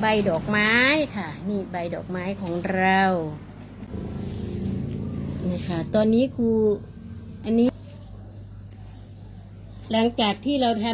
ใบดอกไม้ค่ะ นี่ใบดอกไม้ของเรานี่ค่ะตอนนี้ครูอันนี้ หลังจากที่เราท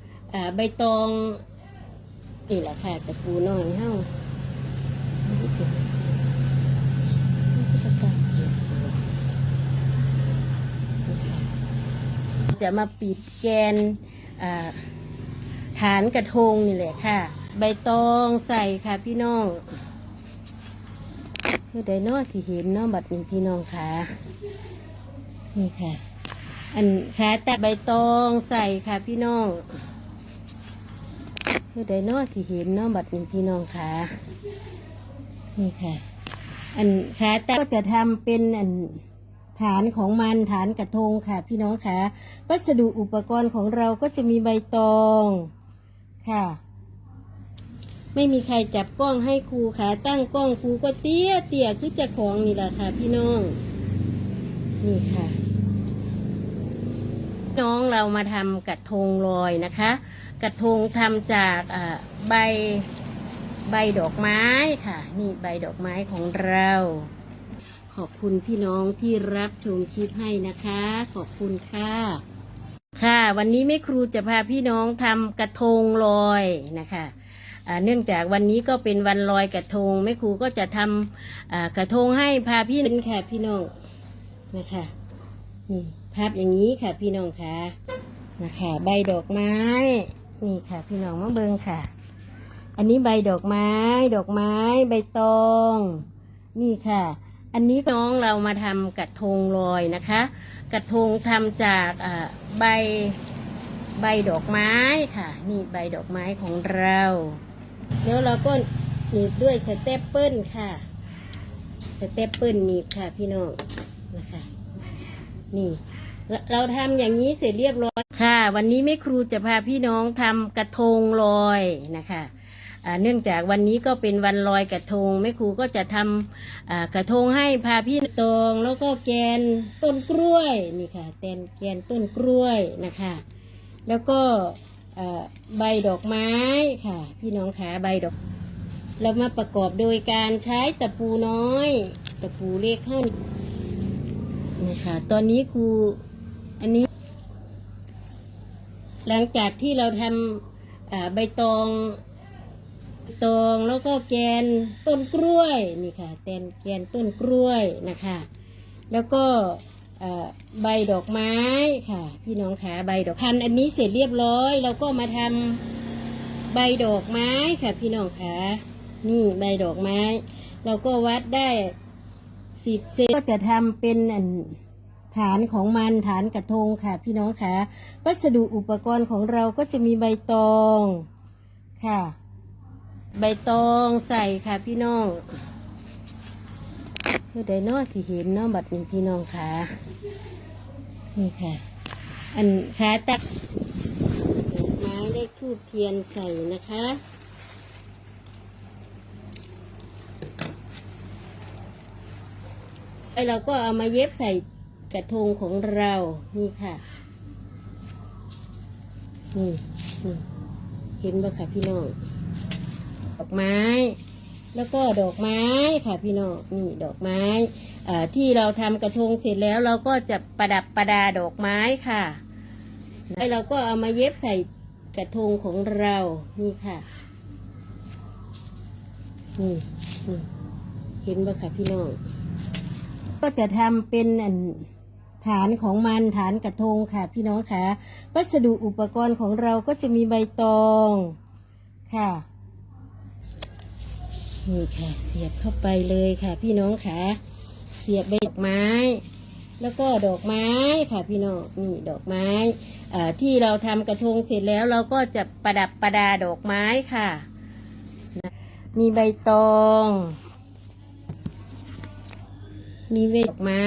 ำใบตองนี่แหละค่ะตะปูน้อยเฮ้าไม่ได้เป็นจังซี่ไม่ได้ตามเกี่ยวตัวนี่ค่ะจะมาปิดแกนฐานกระทงนี่แหละค่ะ ใบตองใส่ค่ะพี่น้องคือไดโนสิเห็นเนาะบัดนี้พี่น้องค่ะนี่ค่ะ อันขาแต่ใบตองใส่ค่ะพี่น้องคือไดโนสิเห็นเนาะบัดนี้พี่น้องค่ะนี่ค่ะ อันขาแต่ก็จะทำเป็นอันฐานของมันฐานกระทงค่ะ พี่น้องค่ะวัสดุอุปกรณ์ของเราก็จะมีใบตองค่ะ ไม่มีใครจับกล้องให้ครูค่ะตั้งกล้องครูก็เตี้ยเตี้ยคือเจะของนี่แหละค่ะ พี่น้อง นี่ค่ะ น้องเรามาทำกระทงลอยนะคะ กระทงทำจากใบใบดอกไม้ค่ะ นี่ใบดอกไม้ของเรา ขอบคุณพี่น้องที่รับชมคลิปให้นะคะ ขอบคุณค่ะ ค่ะ วันนี้แม่ครูจะพาพี่น้องทำกระทงลอยนะคะ เนื่องจากวันนี้ก็เป็นวันลอยกระทงแม่ครูก็จะทำกระทงให้พาพี่เป็นค่ะพี่น้องนะคะนี่ภาพอย่างนี้ค่ะพี่น้องค่ะนะคะ ใบดอกไม้ นี่ค่ะ พี่น้องมาเบิงค่ะ อันนี้ใบดอกไม้ ดอกไม้ ใบตอง นี่ค่ะ อันนี้น้องเรามาทำกระทงลอยนะคะ กระทงทำจากใบใบดอกไม้ค่ะ นี่ใบดอกไม้ของเรา แล้วเราก็หนีบด้วยสเตปเปิลค่ะ สเตปเปิลหนีบค่ะพี่น้องนะคะ นี่เราเราทำอย่างนี้เสร็จเรียบร้อยค่ะ วันนี้แม่ครูจะพาพี่น้องทำกระทงลอยนะคะเนื่องจากวันนี้ก็เป็นวันลอยกระทงแม่ครูก็จะทำกระทงให้พาพี่ตองแล้วก็แกนต้นกล้วยนี่ค่ะแกนแกนต้นกล้วยนะคะ แล้วก็ ใบดอกไม้ค่ะ พี่น้องขาใบดอก เรามาประกอบโดยการใช้ตะปูน้อย ตะปูเล็กเข้านะคะตอนนี้ครูอันนี้ หลังจากที่เราทำใบตองตองแล้วก็แกนต้นกล้วยนี่ค่ะแกนแกนต้นกล้วยนะคะ แล้วก็ ใบดอกไม้ค่ะ พี่น้องขาใบดอกพันอันนี้เสร็จเรียบร้อย เราก็มาทำใบดอกไม้ค่ะ พี่น้องขานี่ใบดอกไม้ เราก็วัดได้สิบเซนก็จะทำเป็นอันฐานของมันฐานกระทงค่ะ พี่น้องคะวัสดุอุปกรณ์ของเราก็จะมีใบตองค่ะ ใบตองใส่ค่ะพี่น้อง เพื่อไดโนอสิเห็นเนาะบัดนี้พี่น้องค่ะ นี่ค่ะ อันขาตักดอกไม้เลขทูบเทียนใส่นะคะไอเราก็เอามาเย็บใส่กระทงของเรานี่ค่ะนี่นี่เห็นบ่ค่ะพี่น้องดอกไม้ แล้วก็ดอกไม้ค่ะพี่น้องนี่ดอกไม้ที่เราทำกระทงเสร็จแล้วเราก็จะประดับประดาดอกไม้ค่ะไอเราก็เอามาเย็บใส่กระทงของเรานี่ค่ะนี่นี่เห็นบ่ค่ะพี่น้องก็จะทำเป็นอันฐานของมันฐานกระทงค่ะ พี่น้องค่ะ วัสดุอุปกรณ์ของเราก็จะมีใบตองค่ะ นี่ค่ะ เสียบเข้าไปเลยค่ะ พี่น้องค่ะ เสียบใบดอกไม้ แล้วก็ดอกไม้ค่ะพี่น้องนี่ดอกไม้ที่เราทำกระทงเสร็จแล้วเราก็จะประดับประดาดอกไม้ค่ะ มีใบตอง มีเวดอกไม้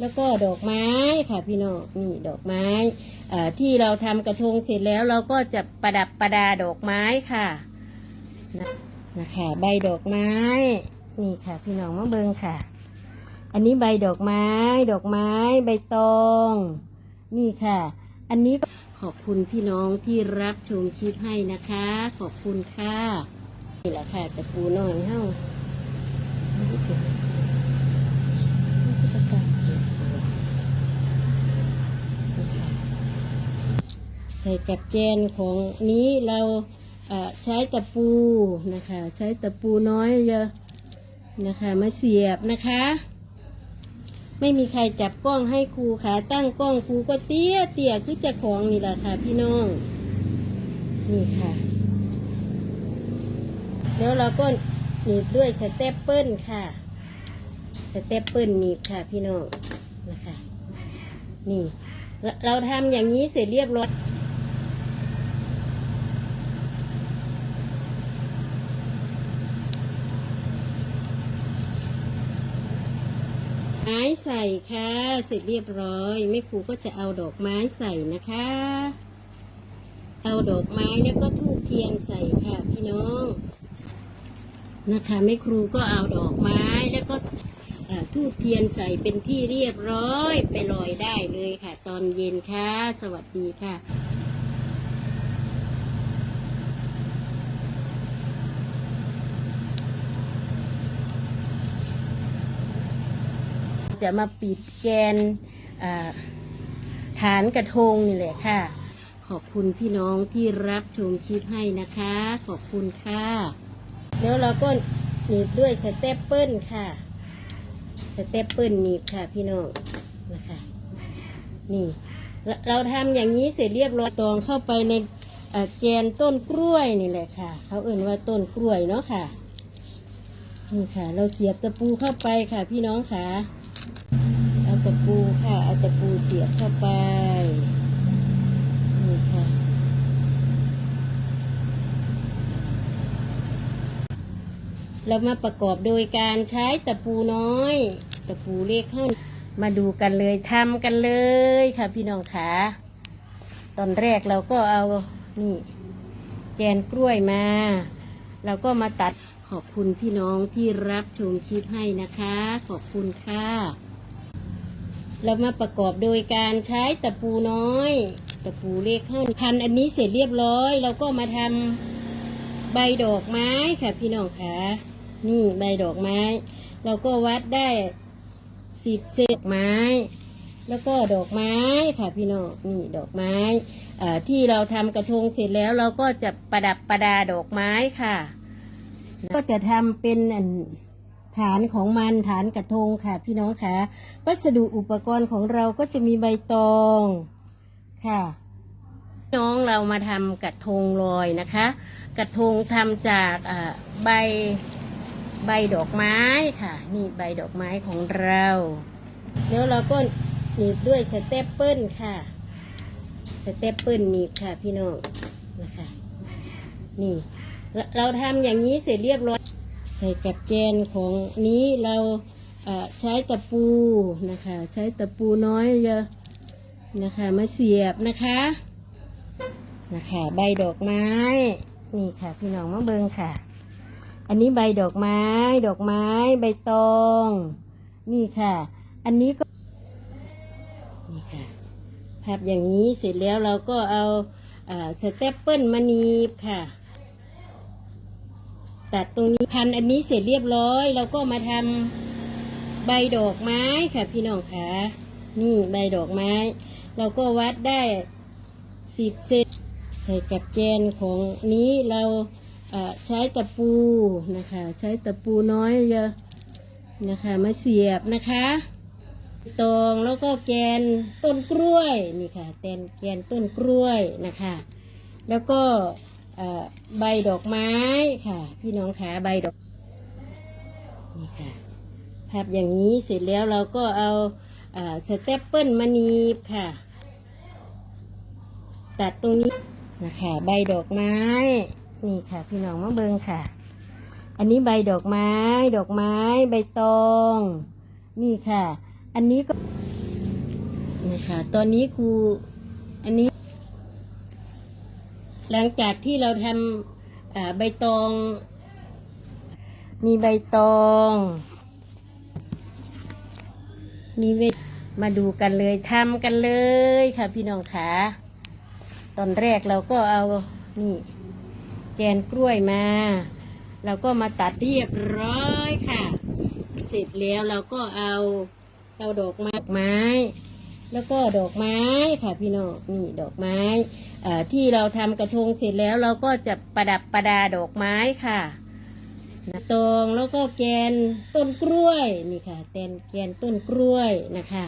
แล้วก็ดอกไม้ค่ะพี่น้องนี่ดอกไม้ที่เราทำกระทงเสร็จแล้วเราก็จะประดับประดาดอกไม้ค่ะนะ นะคะใบดอกไม้ นี่ค่ะ พี่น้องมาเบิงค่ะ อันนี้ใบดอกไม้ ดอกไม้ ใบตอง นี่ค่ะ อันนี้ขอบคุณพี่น้องที่รับชมคลิปให้นะคะ ขอบคุณค่ะนี่แหละค่ะตะปูน้อยเฮาไม่ได้เป็นจังซี่ไม่ได้ประกาศเก็บตัวนี่ค่ะใส่กับแกนของนี้เรา ใช้ตะปูนะคะ ใช้ตะปูน้อยเยอะนะคะมาเสียบนะคะ ไม่มีใครจับกล้องให้ครูขาตั้งกล้องครูก็เตี้ยเตี้ยคือจะของนี่แหละค่ะ พี่น้องนี่ค่ะ แล้วเราก็หนีบด้วยสเตปเปิลค่ะสเตปเปิลหนีบค่ะ พี่น้องนะคะ นี่ เราเราทำอย่างนี้เสร็จเรียบร้อย ไม้ใส่ค่ะ เสร็จเรียบร้อยแม่ครูก็จะเอาดอกไม้ใส่นะคะ เอาดอกไม้แล้วก็ทูบเทียนใส่ค่ะพี่น้องนะคะแม่ครูก็เอาดอกไม้แล้วก็ทูบเทียนใส่เป็นที่เรียบร้อยไปลอยได้เลยค่ะ ตอนเย็นค่ะ สวัสดีค่ะ จะมาปิดแกนฐานกระทงนี่แหละค่ะ ขอบคุณพี่น้องที่รับชมคลิปให้นะคะ ขอบคุณค่ะ แล้วเราก็หนีบด้วยสเตปเปิลค่ะ สเตปเปิลหนีบค่ะพี่น้องนะคะ นี่เราเราทำอย่างนี้เสร็จเรียบร้อยตองเข้าไปในแกนต้นกล้วยนี่แหละค่ะ เขาเอ่นว่าต้นกล้วยเนาะค่ะนี่ค่ะ เราเสียบตะปูเข้าไปค่ะพี่น้องค่ะะปูค่ะ เอาตะปูเสียบเข้าไปนี่ค่ะ เรามาประกอบโดยการใช้ตะปูน้อย ตะปูเล็กเข้ามาดูกันเลยทำกันเลยค่ะพี่น้องขาตอนแรกเราก็เอานี่แกนกล้วยมา เราก็มาตัดขอบคุณพี่น้องที่รับชมคลิปให้นะคะ ขอบคุณค่ะ เรามาประกอบโดยการใช้ตะปูน้อย ตะปูเล็กเข้าพันอันนี้เสร็จเรียบร้อย เราก็มาทำใบดอกไม้ค่ะพี่น้องค่ะนี่ใบดอกไม้ เราก็วัดได้สิบเศษไม้ แล้วก็ดอกไม้ค่ะพี่น้องนี่ดอกไม้ที่เราทำกระทงเสร็จแล้วเราก็จะประดับประดาดอกไม้ค่ะ ก็จะทำเป็นอัน ฐานของมันฐานกระทงค่ะ พี่น้องค่ะ วัสดุอุปกรณ์ของเราก็จะมีใบตองค่ะน้องเรามาทำกระทงลอยนะคะ กระทงทำจากใบใบดอกไม้ค่ะ นี่ใบดอกไม้ของเรา แล้วเราก็หนีบด้วยสเตปเปิลค่ะ สเตปเปิลหนีบค่ะพี่น้องนะคะ นี่เราเราทำอย่างนี้เสร็จเรียบร้อย ใส่กับแกนของนี้เราใช้ตะปูนะคะ ใช้ตะปูน้อยเยอะนะคะมาเสียบนะคะนะคะใบดอกไม้นี่ค่ะ พี่น้องมาเบิงค่ะ อันนี้ใบดอกไม้ ดอกไม้ ใบตอง นี่ค่ะ อันนี้ก็นี่ค่ะพับอย่างนี้เสร็จแล้วเราก็เอาอสเตปเปิลมานีบค่ะ ตัดตรงนี้พันอันนี้เสร็จเรียบร้อย เราก็มาทำใบดอกไม้ค่ะพี่น้องค่ะนี่ใบดอกไม้ เราก็วัดได้สิบเซนใส่กับแกนของนี้เราใช้ตะปูนะคะ ใช้ตะปูน้อยเยอะนะคะมาเสียบนะคะตองแล้วก็แกนต้นกล้วยนี่ค่ะแกนแกนต้นกล้วยนะคะ แล้วก็ ใบดอกไม้ค่ะ พี่น้องขาใบดอกนี่ค่ะพับอย่างนี้เสร็จแล้วเราก็เอาสเตปเปิลมานีบค่ะ ตัดตรงนี้นะคะใบดอกไม้ นี่ค่ะ พี่น้องมาเบิงค่ะ อันนี้ใบดอกไม้ ดอกไม้ ใบตอง นี่ค่ะ อันนี้ก็นี่ค่ะ ตอนนี้ครูอันนี้ หลังจากที่เราทำอ่าใบตอง มีใบตองมีเวทมาดูกันเลยทำกันเลยค่ะพี่น้องขาตอนแรกเราก็เอานี่แกนกล้วยมาเราก็มาตัดเรียบร้อยค่ะ เสร็จแล้วเราก็เอาเอาดอกไม้ แล้วก็ดอกไม้ค่ะพี่น้องนี่ดอกไม้ที่เราทำกระทงเสร็จแล้วเราก็จะประดับประดาดอกไม้ค่ะนะตองแล้วก็แกนต้นกล้วยนี่ค่ะแกนแกนต้นกล้วยนะคะ